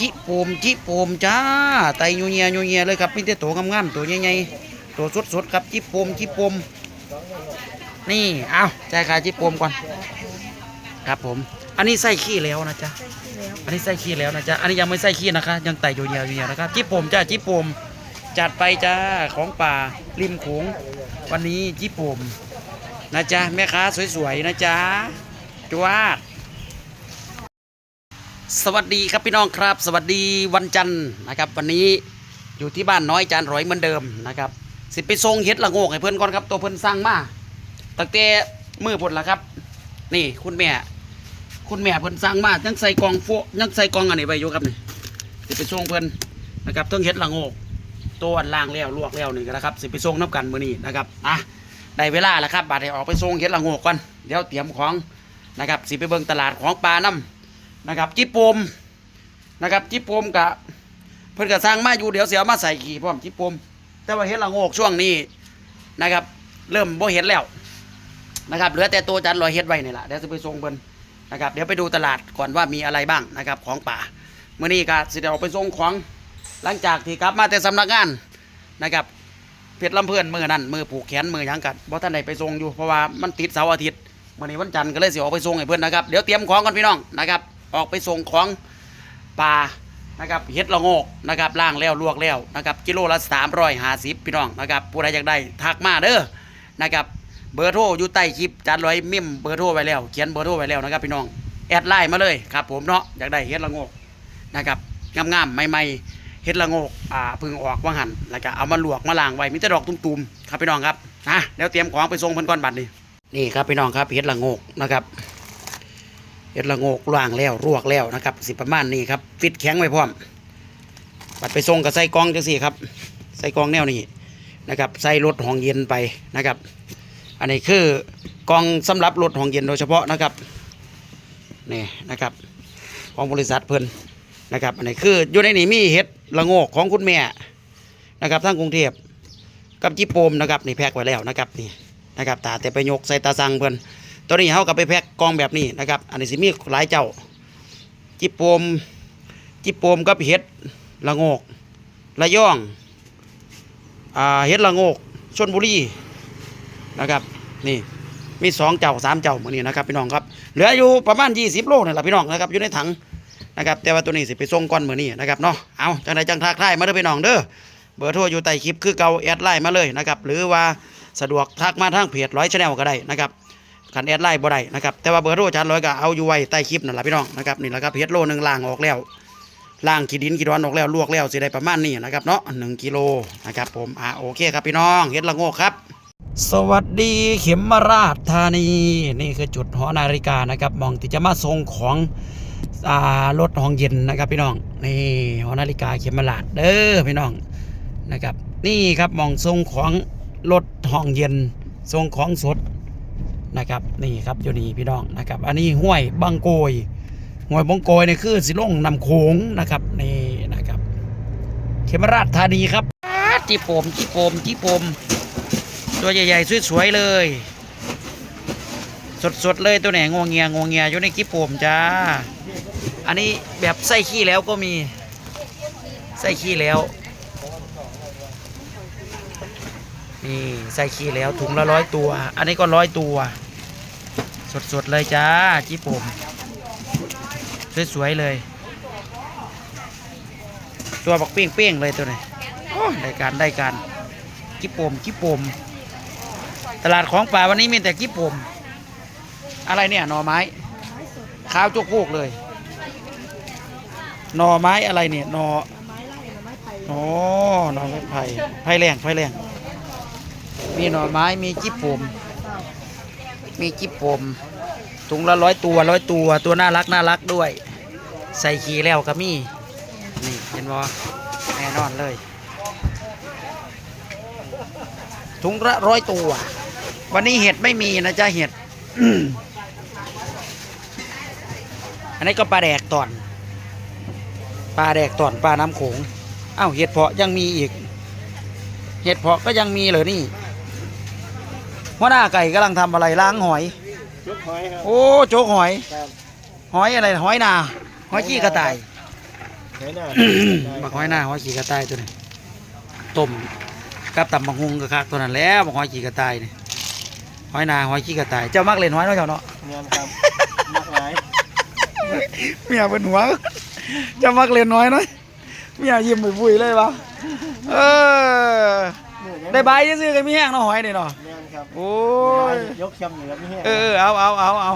จิโปมจิโปมจ้าไตยูเนียยูเนียเลยครับมีแต่ตัวงามๆตัวใหญ่ๆตัวสดๆครับจิโปมจิโปมนี่เอาใจ่ายค่าจิโปมก่อน ครับผม อันนี้ใส่ขี้แล้วนะจ๊ะอันนี้ใส่ขี้แล้วนะจ๊ะอันนี้ยังไม่ใส่ขี้นะคะ ยังไตยูเนียยูเนียนะครับจิโปมจ้าจิโปมจัดไปจ้าของป่าริมโขงวันนี้จิโปมนะจ๊ะแม่ค้าสวยๆนะจ๊ะจวาด สวัสดีครับพี่น้องครับ สวัสดีวันจันทร์นะครับ วันนี้อยู่ที่บ้านน้อยจานร้อยเหมือนเดิมนะครับสิไปทรงเฮ็ดละโงกให้เพื่อนก่อนครับตัวเพื่อนสร้างมาตั้งแต่มือผลละครับ นี่คุณแม่ คุณแม่เพื่อนสร้างมายังใส่กองโฟยังใส่กองอันนี้ไว้อยู่ครับนี่สิไปทรงเพื่อนนะครับต้องเฮ็ดละโงก ตัวอันล่างแล้วลวกแล้วนี่ก็นะครับ สิไปทรงน้ำกันมือนี้นะครับอะได้เวลาแล้วครับบาดให้ออกไปทรงเฮ็ดละโงกก่อนเดี๋ยวเตรียมของนะครับสิไปเบิ่งตลาดของปลาน้ำ นะครับจิปโปมนะครับจิปโปมกะเพิ่นกะสร้างมาอยู่เดี๋ยวเสียมาใส่ขี่พร้อมจิปโปมแต่ว่าเห็ดละโงกช่วงนี้นะครับ เริ่มบ่เห็ดแล้วนะครับเหลือแต่ตัวจันลอยเฮ็ดไว้นี่แหละเดี๋ยวจะไปส่งเพิ่นนะครับเดี๋ยวไปดูตลาดก่อนว่ามีอะไรบ้างนะครับของป่าเมื่อนี้ก็สิเดี๋ยวไปส่งของหลังจากที่กลับมาแต่สำนักงานนะครับเพชรลำเพื่อนมือนั่นมือผูกแขนมือยังกัดเพราะท่านใดไปส่งอยู่เพราะว่ามันติดเสาร์อาทิตย์วันนี้วันจันทร์ก็เลยสิออกไปส่งให้เพื่อนนะครับเดี๋ยวเตรียมของกันพี่น้องนะครับ ออกไปส่งของปลานะครับเฮ็ดละโงกนะครับล่างแล้วลวกแล้วนะครับกิโลละสามร้อยห้าสิบพี่น้องนะครับผู้ใดอยากได้ทักมาเด้อนะครับเบอร์โทรอยู่ใต้คลิปจัดร้อยเมมเบอร์โทรไว้แล้วเขียนเบอร์โทรไว้แล้วนะครับพี่น้องแอดไลน์มาเลยครับผมเนาะอยากได้เฮ็ดละโงกนะครับงามๆใหม่ๆเฮ็ดละโงกอ่าพึ่งออกว่างหันแล้วก็เอามาลวกมาล้างไว้มีแต่ดอกตุ้มๆครับพี่น้องครับนะเดี๋ยวเตรียมของไปส่งเพิ่นก่อนบัดนี้นี่ครับพี่น้องครับเห็ดละโงกนะครับ เห็ดละโงกล่างแล้วรวกแล้วนะครับ สิประมาณนี้ครับฟิตแข็งไว้พร้อมบัดไปส่งกับใส่กองจังสี่ครับ ใส่กองแนวนี้นะครับใส่รถห้องเย็นไปนะครับ อันนี้คือกองสำหรับรถห้องเย็นโดยเฉพาะนะครับนี่นะครับของบริษัทเพิ่นนะครับอันนี้คืออยู่ในนี้มีเห็ดละโงกของคุณแม่นะครับทั้งกรุงเทพกับจิโปมนะครับนี่แพ็คไว้แล้วนะครับนี่นะครับตาแต่ไปยกใส่ตาสังเพิ่น ตัวนี้เขาก็ไปแพ็คกองแบบนี้นะครับอันนี้สิมีหลายเจ้า จิปโปมจิปโปมกับเห็ดละโงกระย่องอ่าเห็ดละโงกชนบุรีนะครับนี่มีสองเจ้าสามเจ้าเหมือนนี้นะครับพี่น้องครับเหลืออยู่ประมาณ 20 โลนี่แหละพี่น้องนะครับอยู่ในถังนะครับแต่ว่าตัวนี้สิไปส่งก้อนเหมือนนี้นะครับเนาะเอาจังใดจังทักทายมาเด้อพี่น้องเด้อเบอร์โทรอยู่ใต้คลิปคือเกาแอดไลน์มาเลยนะครับหรือว่าสะดวกทักมาทางเพจร้อยชาแนลก็ได้นะครับ ขันแอดไลน์บ่ได้นะครับแต่ว่าเบอร์โทรจานร้อยก็เอาอยู่ไว้ใต้คลิปนั่นแหละพี่น้องนะครับนี่แหละครับเพจโลหนึ่งล่างออกแล้วล่างขีดินขีดวันออกแล้วลวกแล้วสิได้ประมาณนี้นะครับเนาะหนึ่งกิโลนะครับผมอ่าโอเคครับพี่น้องเฮ็ดละโงกครับ สวัสดีเข็มมาราชธานีนี่คือจุดหอนาฬิกานะครับมองที่จะมาส่งของอ่ารถห้องเย็นนะครับพี่น้องนี่หอนาฬิกาเข็มมาราชเด้อพี่น้องนะครับ นี่ครับมองส่งของรถห้องเย็นส่งของสด นะครับนี่ครับอยู่นี่พี่น้องนะครับ อันนี้ห้วยบางโกยห้วยบางโกยเนี่ยคือสิลงนำโขงนะครับนี่นะครับเขมราชธานีครับจีโปมจีโปมจีโปมตัวใหญ่ๆสวยๆเลย สดๆเลยตัวไหนงวงเงียงวงเงียอยู่ในกิ๊บผมจ้าอันนี้แบบใส่ขี้แล้วก็มีใส่ขี้แล้ว นี่ใส่ขี้แล้วถุงละร้อยตัว อันนี้ก็ร้อยตัว สดๆเลยจ้าจิ๊บผมสวยๆเลย ตัวบักเปี้ยงๆเลยตัวนี้โอ้ได้การได้การจิ๊บผมจิ๊บผมตลาดของป่าวันนี้มีแต่กิ๊บผมอะไรเนี่ยหน่อไม้ข้าวจุกโคกเลย หน่อไม้อะไรเนี่ยหน่ออ๋อหน่อไม้ไผ่ไผ่แรงไผ่แรง มีหน่อไม้มีกิ๊บผมมีกิ๊บผมถุงละร้อยตัวร้อยตัวตัวน่ารักน่ารักด้วย ใส่ขี้แล้วก็มีนี่เห็นบ่แน่นอนเลย ถุงละร้อยตัว วันนี้เห็ดไม่มีนะจ๊ะเห็ดอันนี้ก็ปลาแดกตอนปลาแดกตอนปลาน้ำโขงอ้าวเห็ดเพาะยังมีอีก เห็ดเพาะก็ยังมีเหรอนี่ หัวหน้าไก่กำลังทำอะไรล้างหอยชุดหอยครับ โอ้โจกหอย ครับ หอยอะไรหอยนาหอยขี้กระต่าย หอยหน้า บักหอยหน้าหอยขี่กระต่ายตัวนี้ต้มกับตำบักฮุงกะคักตัวนั้นแหล้วบักหอยขี่กระต่ายนี่หอยหน้าหอยขี่กระต่ายเจ้ามักเล่นหอยเนาะเจ้าเนาะงานครับมากหลายเมียเป็นหัวเจ้ามักเล่นน้อยเนาะเมียยิ้มบุยๆเลยวะเออ ได้ใบซื้อๆกันมีแห้งเนาะหอยนี่เนาะงานครับโอ้ยยกแคมอยู่ครับพี่แห้งเออเอาเอาเอาเอา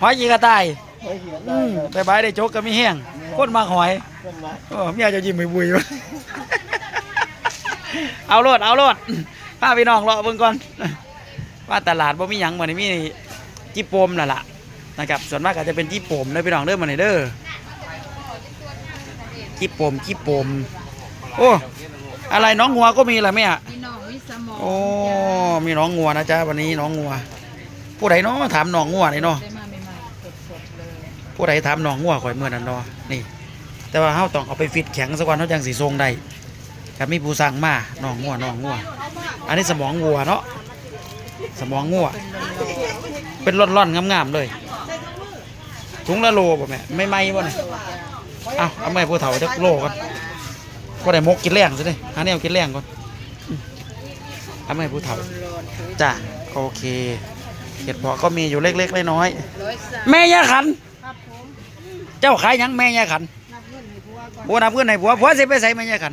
หอยขี่กระต่ายหอยเขียนอืได้มครับได้ใบได้โจกก็มีแห้งคนมักหอยเป็นมาโอ้เมียจะยิ้มบุยๆวะเอาโลดเอาโลดพาพี่น้องเลาะเบิ่งก่อนว่าตลาดบ่มีหยังมื้อนี้มีจิโปมน่ะล่ะนะครับส่วนมากก็จะเป็นจิโปมเด้อพี่น้องเด้อมื้อนี้เด้อจิโปมจิโปมโอ้อะไรน้องงัวก็มีเหรอแม่มีหนองมี สมองโอ้มีน้องงัวนะจ๊ะวันนี้น้องงัว ผู้ใดเนาะถามน้องงัวนี่เนาะได้มาใหม่ๆสดๆเลยผู้ใดถามน้องงัวข่อยเมื่อนั้นเนาะนี่ แต่ว่าเฮาต้องเอาไปฟิตแข็งสักวันเฮาจังสิทรงได้ครับมีผู้สั่งมาน้องงัวน้องงัว อันนี้สมองวัวเนาะสมองงัว เป็นร่อนๆงามๆเลยถุงละโลบ่แม่ไม่ไหมบ่เนี่ยเอาเอาไม่ผู้เฒ่าจักโลก่อนก็ได้มกกินแรงซะเด้หาแนวกินแรงก่อนอืม เอาไม่ผู้เฒ่าจ้ะโอเคเห็ดเพาะก็มีอยู่เล็กๆน้อยร้อยสามๆแม่ยาขันครับผมเจ้าขายหยังแม่ยาขันนับเงินให้ผัวก่อนบัวนับเงินให้ผัวผัวสิไปใส่แม่ยาขัน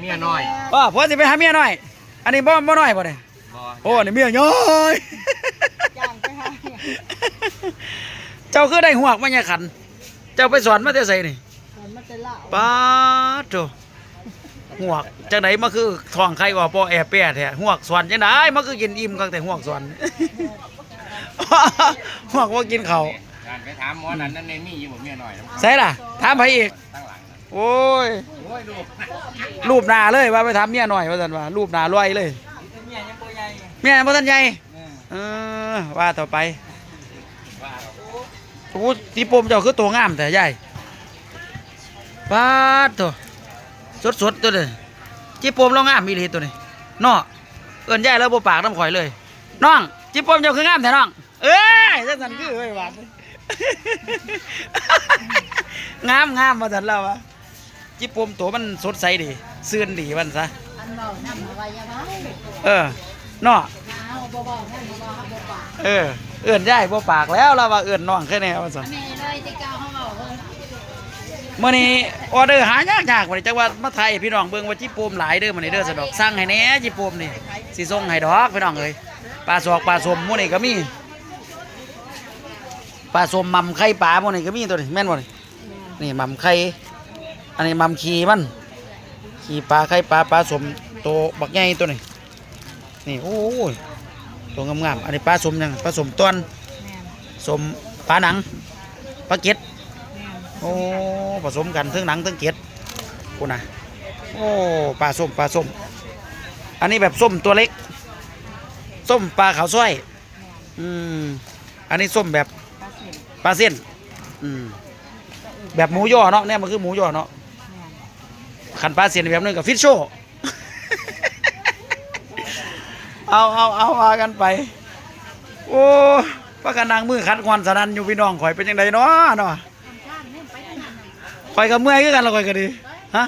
เมียน้อยว่าผัวสิไปหาเมียน้อย อันนี้บ่บ่น้อยบ่เนี่ยโอ้นี่เมียน้อยจ้างไปหาเนี่ยเจ้าคือได้หวกแม่ยาขัน เจ้าไปสอนมาแต่ใส่นี่คนมาแต่เล่าป้าดโถ หวกจังไหนมาคือท้องใครก็ปอแอบแปะแท้หวกสอนจังไหนมาคือกินอิ่มกังแต่หวกสอนหวกว่ากินเขาวการไปถามหมอนั้นนั่นในนี่อยู่ผมเมียน้อยนะใส่ล่ะถามไปอีกตั้งหลังนะโอ้ยโอ้ยดูรูปหน้าเลยว่าไปทำเมียหน่อยว่าสันว่ารูปหน้ารวยเลยเมียยังตัวใหญ่เมียพ่อท่านใหญ่เออเออว่าต่อไปว่าโอ้ตีปมเจ้าคือตัวงามแต่ใหญ่ปาดตัว สดสดๆตัวนี้จีปมเรางามมีหลีตัวนี้นาะเอิ้นใหญ่แล้วบปากน้ำข่อยเลย น้องจีปมเจ้าคืองามแต่น้อง เอ้ยจังสันคือเอ้ยหวานงามงามมาสันแล้ววะจีปมตัวมันสดใสดีเสื่อนดีมันซะเบาน้ออเนาะเอาเบาๆนั่นเบาๆครับเบาเออเอื่นใหญ่บ่ปากแล้วเราว่าเอื่นน้องแค่แน่ว่าซั่นๆแม่ เลยที่เก้าเขาบอกเพิ่นมื้อนี้ออเดอร์หายากยากๆมื้อนี้จักว่ามาไทยพี่น้องเบิ่งว่าจิโปมหลายเด้อมื้อนี้เด้อสะดอกสั่งให้แหน่จิโปมนี่สิส่งให้ดอกพี่น้องเอ้ยปลาสอกปลาสมมื้อนี้ก็มีปลาสมมัมไข่ปลามื้อนี้ก็มีตัวนี้แม่นบ่นี่นี่มัมไข่อันนี้มัมขี้มันขี้ปลาไข่ปลาปลาสมโตบักใหญ่ตัวนี้นี่โอ้ยตัวงามๆอันนี้ปลาสมหยังปลาสมต้นแม่นสมปลาหนังปลาเก็ด แม่น โอ้ผสมกันทั้งหนังทั้งเก็ดกูนะโอ้ปลาส้มปลาส้ม อันนี้แบบส้มตัวเล็ก ส้มปลาขาวส้อย อืมอันนี้ส้มแบบปลาเส้น อืมแบบหมูย่อเนาะเนี่ยมันคือหมูย่อเนาะขันปลาเส้นแบบนึงกับฟิชโชเอาเอาเอาว่ากันไป โอ้ปากกันนางมือขัดควันสนันอยู่พี่น้องข่อยเป็นยังไงเนาะเนาะ อยกับเมื่อยคือกันเราข่อยก็ดีฮะ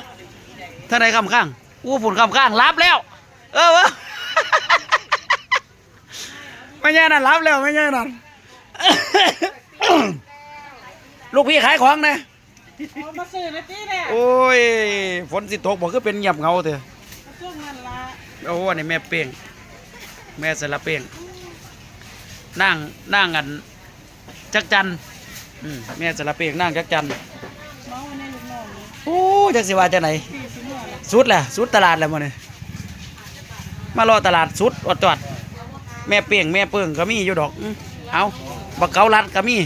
ท่านใดคำข้างอู้ผุนคำข้างรับแล้ว เออเว้ยไม่ใช่นั่นรับแล้วไม่ใช่นั่นลูกพี่ขายของนะเอามาซื้อนะตี้แหละโอ้ยฝนสิตกบอกคือเป็นเงียบเงาเถอะช่วงนั้นละโอ้อันนี้แม่เป้งแม่สละเป้งนั่งนั่งกันจักจันอืมแม่สละเป้งนั่งจักจัน น้องวันนี้ลูกน้องนี่ โอ้ จักสิว่าจะไหนสุดแหละสุดตลาดแล้วมันนี่มารอตลาดสุดอดจอด แม่เปียงแม่เปิงก็มีอยู่ดอก เอาบักเกาลัดก็มี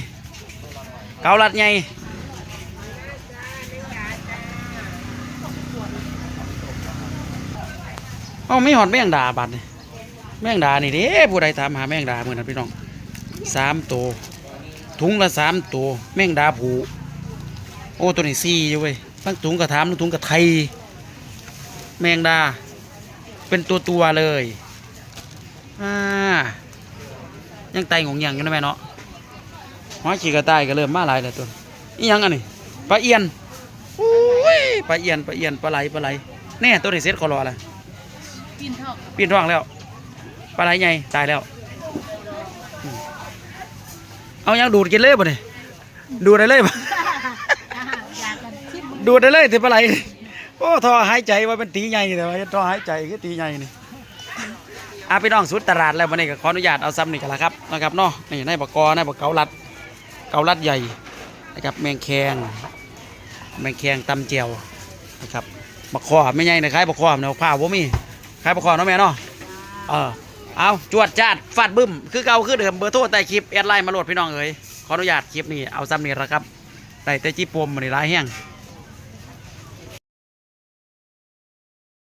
เกาลัดใหญ่เอาไม่หอดแมงดาบัดนี่แมงดานี่เด้ผู้ใดถามหาแมงดาเหมือนนั้นพี่น้องสามตัวถุงละสามตัวแมงดาผูโอ้ตัวนี้สี่อยู่เว้ย ทั้งถุงกระถามทั้งถุงกระไทย แมงดา เป็นตัวตัวๆเลยอ่ายังไตงงยังอยู่นะแม่เนาะหอยขี่กระต่ายก็เริ่มมาหลายแล้วตัวนี่ยังอันนี้ปลาเอียนอุ้ยปลาเอียนปลาเอียนปลาไหลปลาไหลแน่ตัวนี้เซ็ตคอรอละกินทอปีนท้องแล้วปลาไหลใหญ่ตายแล้ว เอายังดูดกินเลยบ่เนี่ยดูดได้เลยบ่ ดูดได้เลยแต่ปลาไหลโอ้ท่อหายใจว่าเป็นตีใหญ่แต่ว่าท่อหายใจคือตีใหญ่นี่อาพี่น้องสุดตลาดแล้ววันนี้ก็ขออนุญาตเอาซ้ำนี่กันละครับนะครับเนาะนี่ในบกกอในบกเกาลัดเกาลัดใหญ่นะครับแมงแคงแมงแคงตำเจียวนะครับบกคอไม่ใหญ่นะคล้ายบกคอเนี่ยผ้าบ่มีคล้ายบกคอเนาะแม่เนาะเออเอาจวดจาดฟาดบึ้มคือเก่าคือเดิมเบอร์โทรใต้คลิปแอดไลน์มาโหลดพี่น้องเอ๋ยขออนุญาตคลิปนี้เอาซ้ำนี่ละครับได้แต่จีปมมันนี่ร้ายแห้ง